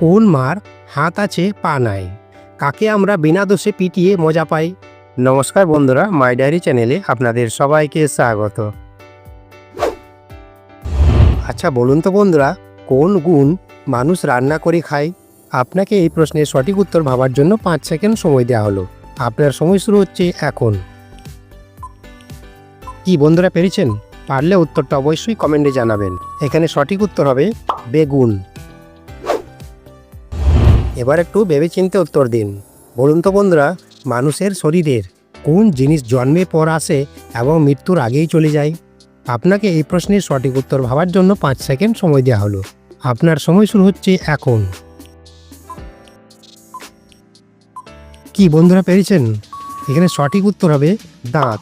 কোন মার হাত আছে, পা নাই। কাকে আমরা বিনা দোষে পিটিয়ে মজা পাই? নমস্কার বন্ধুরা, মাই ডায়েরি চ্যানেলে আপনাদের সবাইকে স্বাগত। আচ্ছা বলুন তো বন্ধুরা, কোন গুণ মানুষ রান্না করে খায়? আপনাকে এই প্রশ্নের সঠিক উত্তর ভাবার জন্য পাঁচ সেকেন্ড সময় দেওয়া হলো। আপনার সময় শুরু হচ্ছে এখন। কি বন্ধুরা পেরেছেন? পারলে উত্তরটা অবশ্যই কমেন্টে জানাবেন। এখানে সঠিক উত্তর হবে, বেগুন। এবার একটু ভেবেচিন্তে উত্তর দিন। বলুন তো বন্ধুরা, মানুষের শরীরের কোন জিনিস জন্মের পর আসে এবং মৃত্যুর আগেই চলে যায়? আপনাকে এই প্রশ্নের সঠিক উত্তর ভাবার জন্য পাঁচ সেকেন্ড সময় দেওয়া হলো। আপনার সময় শুরু হচ্ছে এখন। কি বন্ধুরা পেরেছেন? এখানে সঠিক উত্তর হবে দাঁত।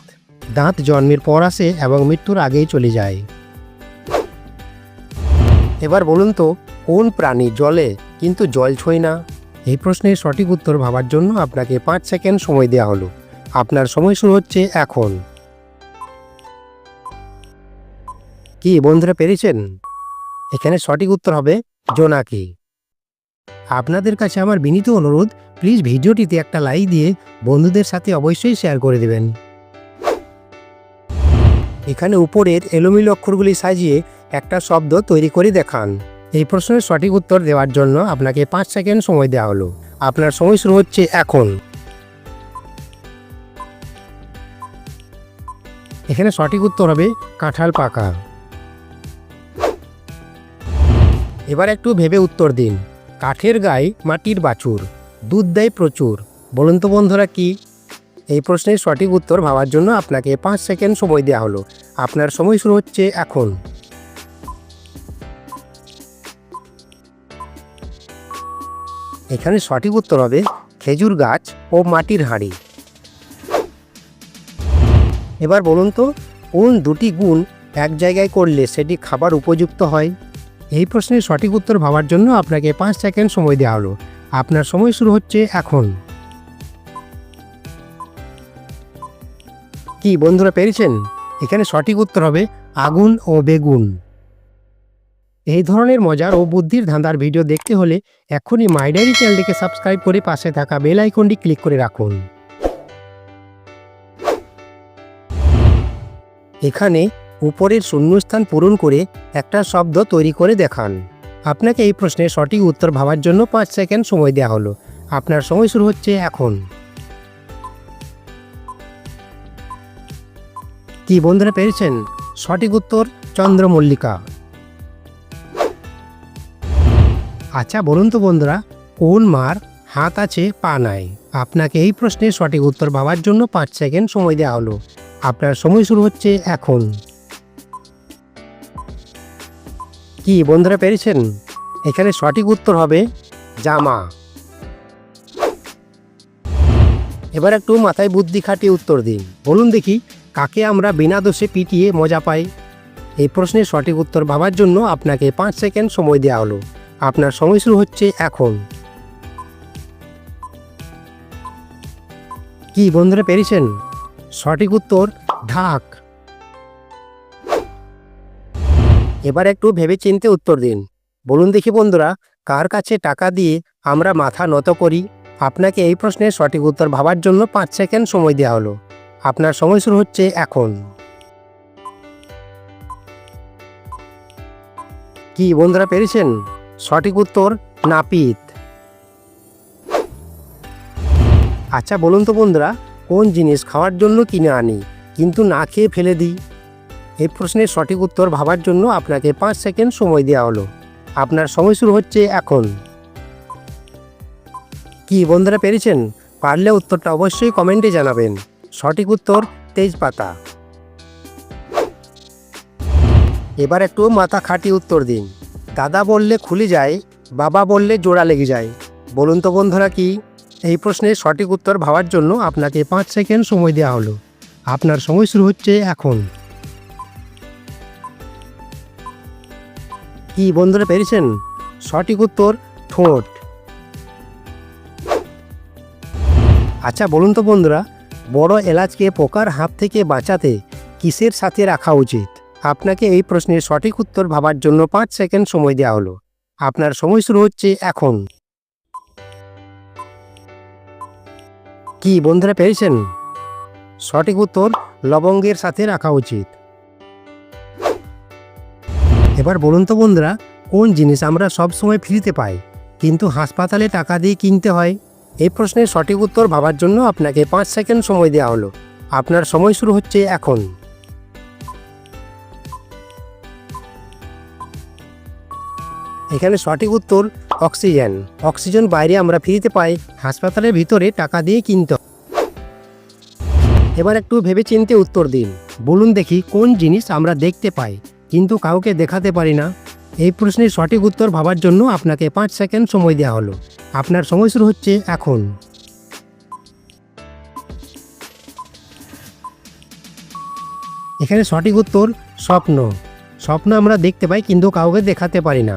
দাঁত জন্মের পর আসে এবং মৃত্যুর আগেই চলে যায়। এবার বলুন তো, কোন প্রাণী জলে কিন্তু জল ছোঁয় না। এই প্রশ্নের সঠিক উত্তর ভাবার জন্য আপনাকে পাঁচ সেকেন্ড সময় দেওয়া হলো। আপনার সময় শুরু হচ্ছে এখন। কি, বন্ধুরা পেরেছেন? এখানে সঠিক উত্তর হবে জোনাকি। আপনাদের কাছে আমার বিনীত অনুরোধ, প্লিজ ভিডিওটিতে একটা লাইক দিয়ে বন্ধুদের সাথে অবশ্যই শেয়ার করে দেবেন। এখানে উপরের এলোমিল অক্ষরগুলি সাজিয়ে একটা শব্দ তৈরি করে দেখান। এই প্রশ্নের সঠিক উত্তর দেওয়ার জন্য আপনাকে পাঁচ সেকেন্ড সময় দেওয়া হলো। আপনার সময় শুরু হচ্ছে এখন। এখানে সঠিক উত্তর হবে কাঁঠাল পাকা। এবার একটু ভেবে উত্তর দিন। কাঠের গায়ে মাটির বাছুর, দুধ দেয় প্রচুর। বলুন তো বন্ধুরা কি? এই প্রশ্নের সঠিক উত্তর ভাবার জন্য আপনাকে পাঁচ সেকেন্ড সময় দেওয়া হলো। আপনার সময় শুরু হচ্ছে এখন। এখানে সঠিক উত্তর হবে খেজুর গাছ ও মাটির হাঁড়ি। এবার বলুন তো, কোন দুটি গুণ এক জায়গায় করলে সেটি খাবার উপযুক্ত হয়? এই প্রশ্নের সঠিক উত্তর ভাবার জন্য আপনাকে পাঁচ সেকেন্ড সময় দেওয়া হলো। আপনার সময় শুরু হচ্ছে এখন। কি, বন্ধুরা পেরেছেন? এখানে সঠিক উত্তর হবে আগুন ও বেগুন। এই ধরনের মজার ও বুদ্ধির ধাঁধার ভিডিও দেখতে হলে এখনই মাই ডায়েরি চ্যানেলটিকে সাবস্ক্রাইব করে পাশে থাকা বেল আইকনটি ক্লিক করে রাখুন। এখানে উপরের শূন্যস্থান পূরণ করে একটা শব্দ তৈরি করে দেখান। আপনাকে এই প্রশ্নের সঠিক উত্তর ভাবার জন্য পাঁচ সেকেন্ড সময় দেওয়া হলো। আপনার সময় শুরু হচ্ছে এখন। কি বন্ধুরা পেরেছেন সঠিক উত্তর চন্দ্রমল্লিকা। আচ্ছা বলুন তো বন্ধুরা, কোন মার হাত আছে, পা নাই? আপনাকে এই প্রশ্নের সঠিক উত্তর ভাবার জন্য পাঁচ সেকেন্ড সময় দেওয়া হলো। আপনার সময় শুরু হচ্ছে এখন। কি, বন্ধুরা পেরেছেন? এখানে সঠিক উত্তর হবে জামা। এবার একটু মাথায় বুদ্ধি খাটিয়ে উত্তর দিন। বলুন দেখি, কাকে আমরা বিনা দোষে পিটিয়ে মজা পাই? এই প্রশ্নের সঠিক উত্তর ভাবার জন্য আপনাকে পাঁচ সেকেন্ড সময় দেওয়া হলো। আপনার সময় শুরু হচ্ছে এখন। কি বন্ধুরা পেরেছেন? সঠিক উত্তর, ঢাক। এবার একটু ভেবে চিনতে উত্তর দিন। বলুন দেখি বন্ধুরা, কার কাছে টাকা দিয়ে আমরা মাথা নত করি? আপনাকে এই প্রশ্নের সঠিক উত্তর ভাবার জন্য পাঁচ সেকেন্ড সময় দেওয়া হলো। আপনার সময় শুরু হচ্ছে এখন। কি বন্ধুরা পেরেছেন? সঠিক উত্তর নাপিত। আচ্ছা বলুন তো বন্ধুরা, কোন জিনিস খাওয়ার জন্য কিনে আনি, কিন্তু না খেয়ে ফেলে দিই? এই প্রশ্নের সঠিক উত্তর ভাবার জন্য আপনাকে পাঁচ সেকেন্ড সময় দেওয়া হলো। আপনার সময় শুরু হচ্ছে এখন। কি, বন্ধুরা পেরেছেন? পারলে উত্তরটা অবশ্যই কমেন্টে জানাবেন। সঠিক উত্তর তেজপাতা। এবার একটু মাথা খাটিয়ে উত্তর দিন। দাদা বললে খুলে যায়, বাবা বললে জোড়া লেগে যায়। বলুন তো বন্ধুরা কি? এই প্রশ্নের সঠিক উত্তর ভাবার জন্য আপনাকে পাঁচ সেকেন্ড সময় দেওয়া হলো। আপনার সময় শুরু হচ্ছে এখন। কি বন্ধুরা পেরেছেন? সঠিক উত্তর, ঠোঁট। আচ্ছা বলুন তো বন্ধুরা, বড় এলাচকে পোকার হাত থেকে বাঁচাতে কিসের সাথে রাখা উচিত? আপনাকে এই প্রশ্নের সঠিক উত্তর ভাবার জন্য পাঁচ সেকেন্ড সময় দেওয়া হলো। আপনার সময় শুরু হচ্ছে এখন। কি, বন্ধুরা পেয়েছেন সঠিক উত্তর লবঙ্গের সাথে রাখা উচিত। এবার বলুন তো বন্ধুরা, কোন জিনিস আমরা সব সময় ফ্রিতে পাই, কিন্তু হাসপাতালে টাকা দিয়ে কিনতে হয়? এই প্রশ্নের সঠিক উত্তর ভাবার জন্য আপনাকে পাঁচ সেকেন্ড সময় দেওয়া হলো। আপনার সময় শুরু হচ্ছে এখন। এখানে সঠিক উত্তর অক্সিজেন। অক্সিজেন বাইরে আমরা ফ্রিতে পাই, হাসপাতালের ভিতরে টাকা দিয়ে কিনতে এবার একটু ভেবে চিনতে উত্তর দিন। বলুন দেখি কোন জিনিস আমরা দেখতে পাই, কিন্তু কাউকে দেখাতে পারি না। এই প্রশ্নের সঠিক উত্তর ভাবার জন্য আপনাকে পাঁচ সেকেন্ড সময় দেওয়া হলো। আপনার সময় শুরু হচ্ছে এখন। এখানে সঠিক উত্তর, স্বপ্ন। স্বপ্ন আমরা দেখতে পাই, কিন্তু কাউকে দেখাতে পারি না।